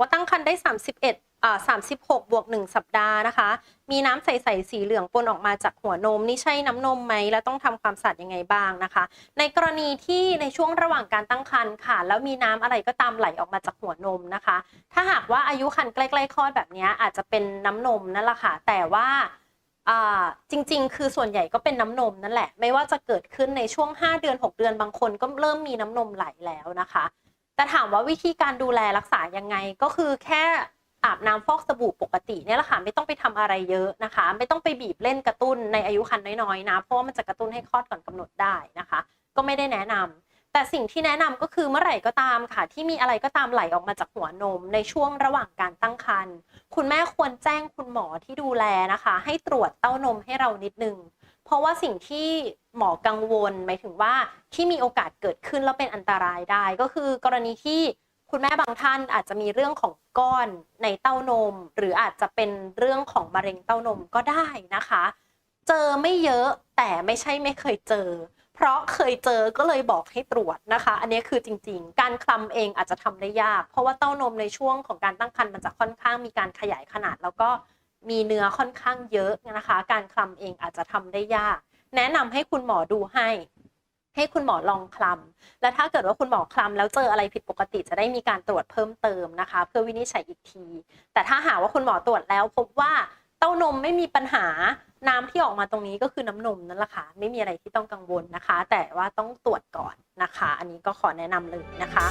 ว่าตั้งคันได้ 31อ่า36 บวก 1 สัปดาห์นะคะ มีน้ำใสๆสีเหลืองปนออกมาจากหัวนม นี่ใช่น้ำนมไหม แล้วต้องทำความสะอาดยังไงบ้างนะคะ ในกรณีที่ในช่วงระหว่างการตั้งครรภ์ค่ะ แล้วมีน้ำอะไรก็ตามไหลออกมาจากหัวนมนะคะ ถ้าหากว่าอายุครรภ์ใกล้ๆคลอดแบบนี้อาจจะเป็นน้ำนมนั่นแหละค่ะ แต่ว่าอ่าจริงๆ คือส่วนใหญ่ก็เป็นน้ำนมนั่นแหละ ไม่ว่าจะเกิดขึ้นในช่วง 5 เดือน 6 เดือนบางคนก็เริ่มมีน้ำนมไหลแล้วนะคะ แต่ถามว่าวิธีการดูแลรักษายังไงก็คือแค่อาบน้ำฟอกสบู่ปกติเนี่ยแหละค่ะไม่ต้องไปทำอะไรเยอะนะคะ ไม่ต้องไปบีบเล่นกระตุ้นในอายุครรภ์น้อยๆนะ เพราะว่ามันจะกระตุ้นให้คลอดก่อนกำหนดได้นะคะ ก็ไม่ได้แนะนำแต่สิ่งที่แนะนำก็คือเมื่อไหร่ก็ตามค่ะ ที่มีอะไรก็ตามไหลออกมาจากหัวนม ในช่วงระหว่างการตั้งครรภ์คุณแม่ควรแจ้งคุณหมอที่ดูแลนะคะ ให้ตรวจเต้านมให้เรานิดนึง เพราะว่าสิ่งที่หมอกังวล หมายถึงว่าที่มีโอกาสเกิดขึ้นแล้วเป็นอันตรายได้ ก็คือกรณีที่คุณแม่บางท่านอาจจะมีเรื่องของก้อนในเต้านม หรืออาจจะเป็นเรื่องของมะเร็งเต้านมก็ได้นะคะ เจอไม่เยอะแต่ไม่ใช่ไม่เคยเจอ เพราะเคยเจอก็เลยบอกให้ตรวจนะคะ อันนี้คือจริงๆ การคลำเองอาจจะทำได้ยาก เพราะว่าเต้านมในช่วงของการตั้งครรภ์มันจะค่อนข้างมีการขยายขนาดแล้วก็ มีเนื้อค่อนข้างเยอะนะคะ การคลำเองอาจจะทำได้ยาก แนะนำให้คุณหมอดูให้ให้คุณหมอลองคลำ และถ้าเกิดว่าคุณหมอคลำแล้วเจออะไรผิดปกติจะได้มีการตรวจเพิ่มเติมนะคะ เพื่อวินิจฉัยอีกที แต่ถ้าหากว่าคุณหมอตรวจแล้ว พบว่าเต้านมไม่มีปัญหา น้ำที่ออกมาตรงนี้ก็คือน้ำนมนั่นแหละค่ะ ไม่มีอะไรที่ต้องกังวลนะคะ แต่ว่าต้องตรวจก่อนนะคะ อันนี้ก็ขอแนะนำเลยนะคะ